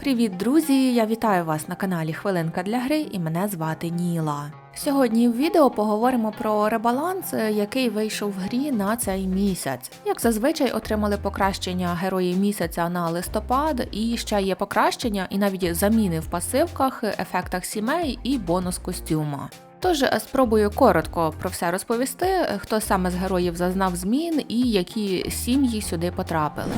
Привіт, друзі! Я вітаю вас на каналі Хвилинка для гри і мене звати Ніла. Сьогодні в відео поговоримо про ребаланс, е, який вийшов в грі на цей місяць. Як зазвичай отримали покращення герої місяця на листопад, і ще є покращення і навіть заміни в пасивках, ефектах сімей і бонус костюма. Тож е, спробую коротко про все розповісти, е, хто саме з героїв зазнав змін і які сім'ї сюди потрапили.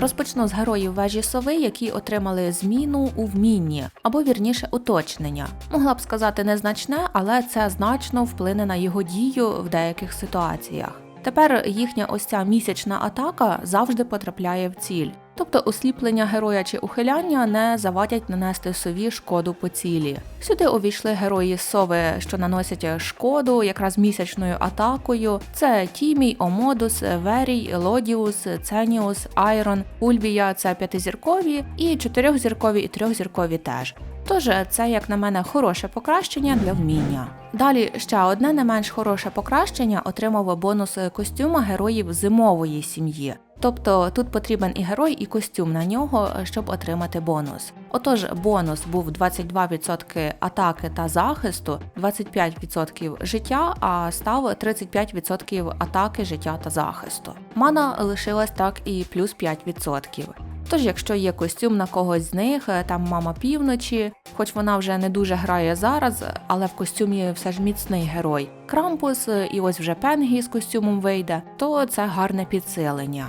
Розпочну з героїв вежі сови, які отримали зміну у вмінні, або вірніше уточнення. Могла б сказати незначне, але це значно вплине на його дію в деяких ситуаціях. Тепер їхня ось ця місячна атака завжди потрапляє в ціль. Тобто осліплення героя чи ухиляння не завадять нанести сові шкоду по цілі. Сюди увійшли герої сови, що наносять шкоду якраз місячною атакою. Це Тімій, Омодус, Верій, Елодіус, Ценіус, Айрон, Ульвія це п'ятизіркові, і чотирьохзіркові і трьохзіркові теж. Тож це, як на мене, хороше покращення для вміння. Далі ще одне не менш хороше покращення отримав бонус костюма героїв зимової сім'ї. Тобто тут потрібен і герой, і костюм на нього, щоб отримати бонус. Отож, бонус був 22% атаки та захисту, 25% життя, а став 35% атаки, життя та захисту. Мана лишилась так і плюс 5%. Тож, якщо є костюм на когось з них, е, там мама півночі, хоч вона вже не дуже грає зараз, але в костюмі все ж міцний герой. Крампус е, і ось вже Пенгі з костюмом вийде, то це гарне підсилення.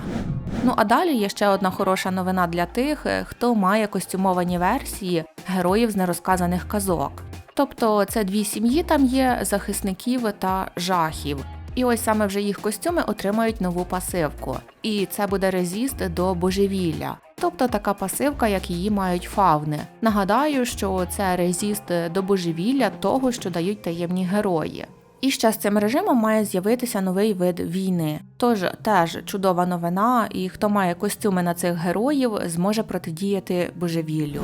Ну а далі є ще одна хороша новина для тих, е, хто має костюмовані версії героїв з нерозказаних казок. Тобто це дві сім'ї там є захисників та жахів. І ось саме вже їх костюми отримають нову пасивку. І це буде резіст до божевілля. Тобто така пасивка, як її мають фауни. Нагадаю, що це резіст до божевілля того, що дають таємні герої. І ще з цим режимом має з'явитися новий вид війни. Тож теж чудова новина, і хто має костюми на цих героїв, зможе протидіяти божевіллю.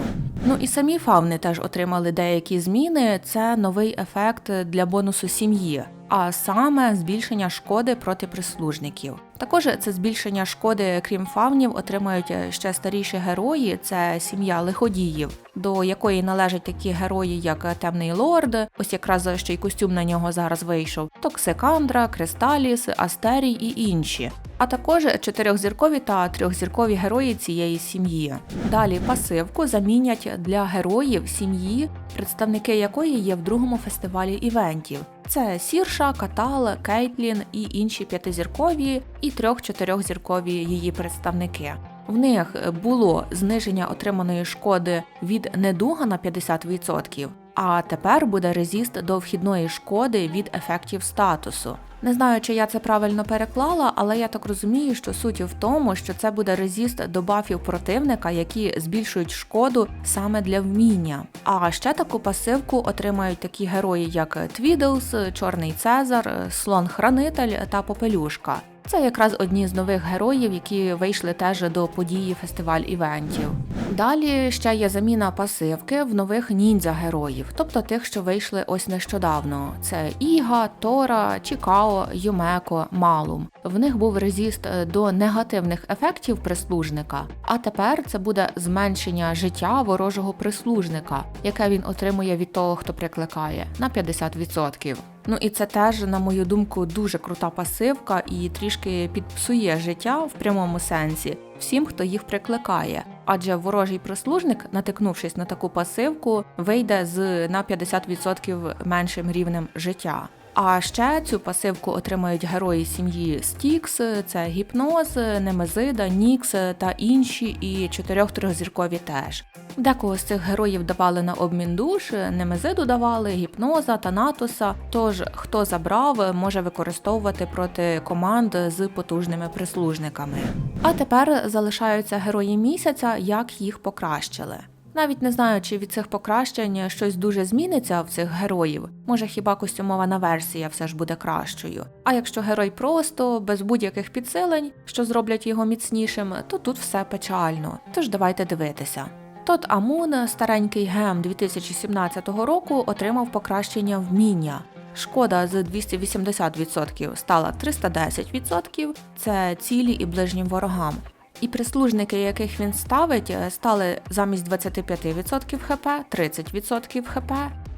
Ну і самі фауни теж отримали деякі зміни. Це новий ефект для бонусу сім'ї а саме збільшення шкоди проти прислужників. Також це збільшення шкоди, крім фавнів, отримають ще старіші герої. Це сім'я лиходіїв, до якої належать такі герої, як Темний Лорд, ось якраз ще й костюм на нього зараз вийшов: Токсикандра, Кристаліс, Астерій і інші. А також чотирьохзіркові та трьохзіркові герої цієї сім'ї. Далі пасивку замінять для героїв сім'ї, представники якої є в другому фестивалі івентів. Це Сірша, Катал, Кейтлін і інші п'ятизіркові і трьох-чотирьохзіркові її представники. В них було зниження отриманої шкоди від недуга на 50%, а тепер буде резіст до вхідної шкоди від ефектів статусу. Не знаю, чи я це правильно переклала, але я так розумію, що суть в тому, що це буде резіст до бафів противника, які збільшують шкоду саме для вміння. А ще таку пасивку отримають такі герої, як Твідлс, Чорний Цезар, Слон-Хранитель та Попелюшка. Це якраз одні з нових героїв, які вийшли теж до події фестиваль івентів. Далі ще є заміна пасивки в нових ніндзя-героїв, тобто тих, що вийшли ось нещодавно. Це Іга, Тора, Чікао, Юмеко, Малум. В них був резіст до негативних ефектів прислужника, а тепер це буде зменшення життя ворожого прислужника, яке він отримує від того, хто прикликає, на 50%. Ну і це теж, на мою думку, дуже крута пасивка і трішки підпсує життя в прямому сенсі всім, хто їх прикликає. Адже ворожий прислужник, натикнувшись на таку пасивку, вийде з на 50% меншим рівнем життя. А ще цю пасивку отримають герої сім'ї Стікс, це гіпноз, Немезида, Нікс та інші, і чотирьох трьохзіркові теж. Декого з цих героїв давали на обмін душ, Немезиду давали, гіпноза, Танатуса. Тож хто забрав, може використовувати проти команд з потужними прислужниками. А тепер залишаються герої місяця, як їх покращили. Навіть не знаю, чи від цих покращень щось дуже зміниться в цих героїв. Може, хіба костюмована версія все ж буде кращою. А якщо герой просто, без будь-яких підсилень, що зроблять його міцнішим, то тут все печально. Тож давайте дивитися. Тот Амун, старенький гем 2017 року, отримав покращення вміння. Шкода з 280% стала 310%, це цілі і ближнім ворогам. І прислужники, яких він ставить, е, стали замість 25% хп 30% хп,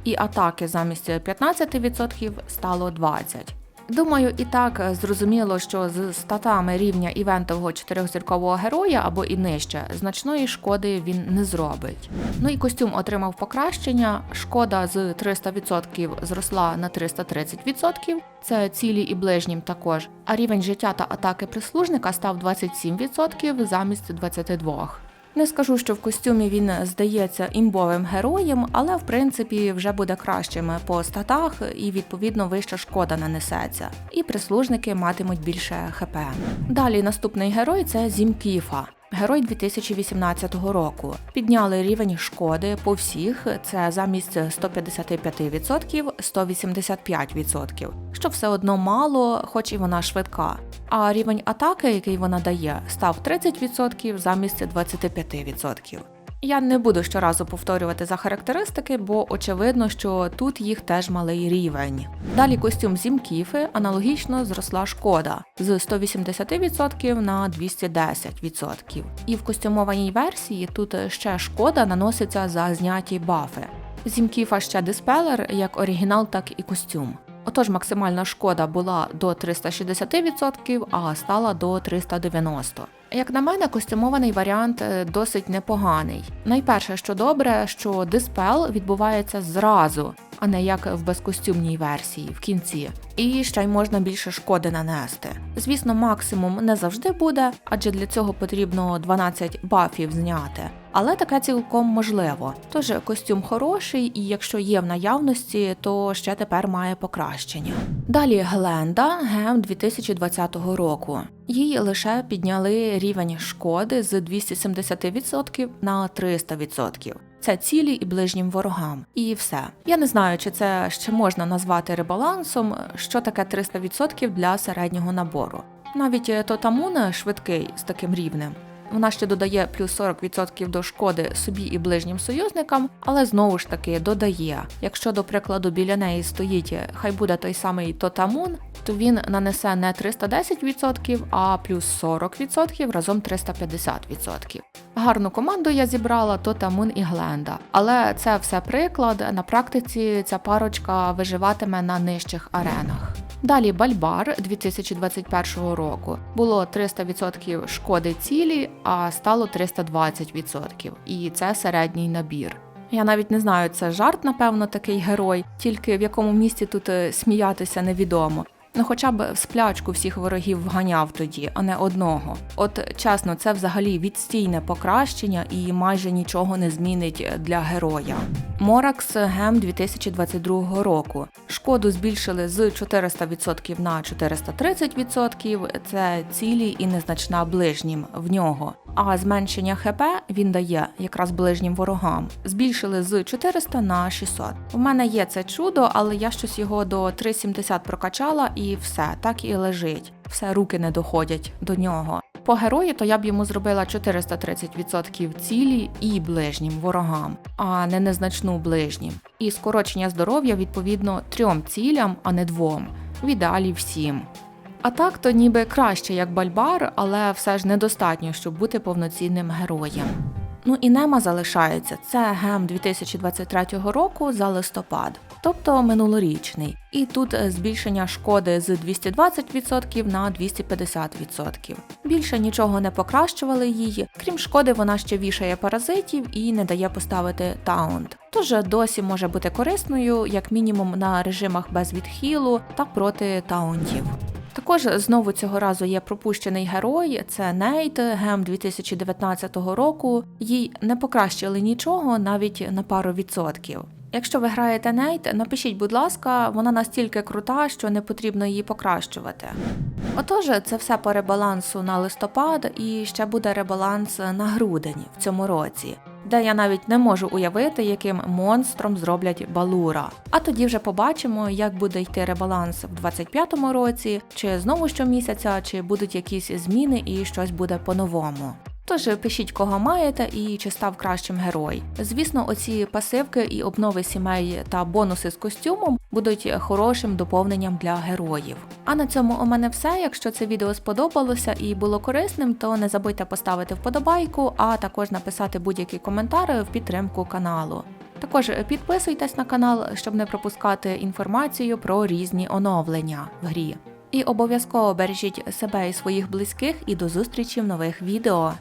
і атаки замість 15% стало 20%. Думаю, і так е, зрозуміло, що з статами рівня івентового чотирьохзіркового героя або і нижче значної шкоди він не зробить. Ну і костюм отримав покращення. Шкода з 300% зросла на 330%, це цілі і ближнім також. А рівень життя та атаки прислужника став 27% замість 22%. Не скажу, що в костюмі він здається імбовим героєм, але в принципі вже буде кращим по статах і відповідно вища шкода нанесеться. І прислужники матимуть більше хп. Далі наступний герой це Зімкіфа. Герой 2018 року підняли рівень шкоди по всіх. Це замість 155% 185%, що все одно мало, хоч і вона швидка. А рівень атаки, який вона дає, став 30% замість 25%. Я не буду щоразу повторювати за характеристики, бо очевидно, що тут їх теж малий рівень. Далі костюм зімкіфи аналогічно зросла шкода з 180% на 210%. І в костюмованій версії тут ще шкода наноситься за зняті бафи. Зімкіфа ще диспелер як оригінал, так і костюм. Отож, максимальна шкода була до 360%, а стала до 390%. Як на мене, костюмований варіант е, досить непоганий. Найперше, що добре, що диспел відбувається зразу, а не як в безкостюмній версії в кінці. І ще й можна більше шкоди нанести. Звісно, максимум не завжди буде, адже для цього потрібно 12 бафів зняти. Але таке цілком можливо. Тож костюм хороший, і якщо є в наявності, то ще тепер має покращення. Далі Гленда Гем 2020 року. Їй лише підняли рівень шкоди з 270% на 300%. Це цілі і ближнім ворогам. І все. Я не знаю, чи це ще можна назвати ребалансом, що таке 300% для середнього набору. Навіть Тотамуна швидкий з таким рівнем. Вона ще додає плюс 40% до шкоди собі і ближнім союзникам, але знову ж таки додає. Якщо, до прикладу, біля неї стоїть, хай буде той самий Тотамун, то він нанесе не 310%, а плюс 40%, разом 350%. Гарну команду я зібрала Тотамун і Гленда, але це все приклад. На практиці ця парочка виживатиме на нижчих аренах. Далі Бальбар 2021 року було 300% шкоди цілі, а стало 320%. І це середній набір. Я навіть не знаю, це жарт, напевно, такий герой, тільки в якому місці тут е, сміятися невідомо. Ну, хоча б в сплячку всіх ворогів вганяв тоді, а не одного. От чесно, це взагалі відстійне покращення і майже нічого не змінить для героя. Моракс Гем 2022 року. Шкоду збільшили з 400% на 430%. Це цілі і незначна ближнім в нього. А зменшення ХП він дає якраз ближнім ворогам. Збільшили з 400 на 600. У мене є це чудо, але я щось його до 370 прокачала і все, так і лежить. Все руки не доходять до нього. По герої, то я б йому зробила 430% цілі і ближнім ворогам, а не незначну ближнім. І скорочення здоров'я відповідно трьом цілям, а не двом. В ідеалі всім. А так то ніби краще як бальбар, але все ж недостатньо, щоб бути повноцінним героєм. Ну і нема залишається. Це гем 2023 року за листопад, тобто минулорічний. І тут е, збільшення шкоди з 220% на 250%. Більше нічого не покращували її, крім шкоди, вона ще вішає паразитів і не дає поставити таунт. Тож досі може бути корисною, як мінімум на режимах без відхилу та проти таунтів. Також знову цього разу є пропущений герой, це Нейт, гем 2019 року. Їй не покращили нічого навіть на пару відсотків. Якщо ви граєте Нейт, напишіть, будь ласка, вона настільки крута, що не потрібно її покращувати. Отож, це все по ребалансу на листопад і ще буде ребаланс на грудень в цьому році де я навіть не можу уявити, яким монстром зроблять балура. А тоді вже побачимо, як буде йти ребаланс в 25-му році, чи знову щомісяця, чи будуть якісь зміни і щось буде по-новому. Тож пишіть, кого маєте і чи став кращим герой. Звісно, оці пасивки і обнови сімей та бонуси з костюмом будуть хорошим доповненням для героїв. А на цьому у мене все. Якщо це відео сподобалося і було корисним, то не забудьте поставити вподобайку, а також написати будь-який коментар в підтримку каналу. Також підписуйтесь на канал, щоб не пропускати інформацію про різні оновлення в грі. І обов'язково бережіть себе і своїх близьких і до зустрічі в нових відео.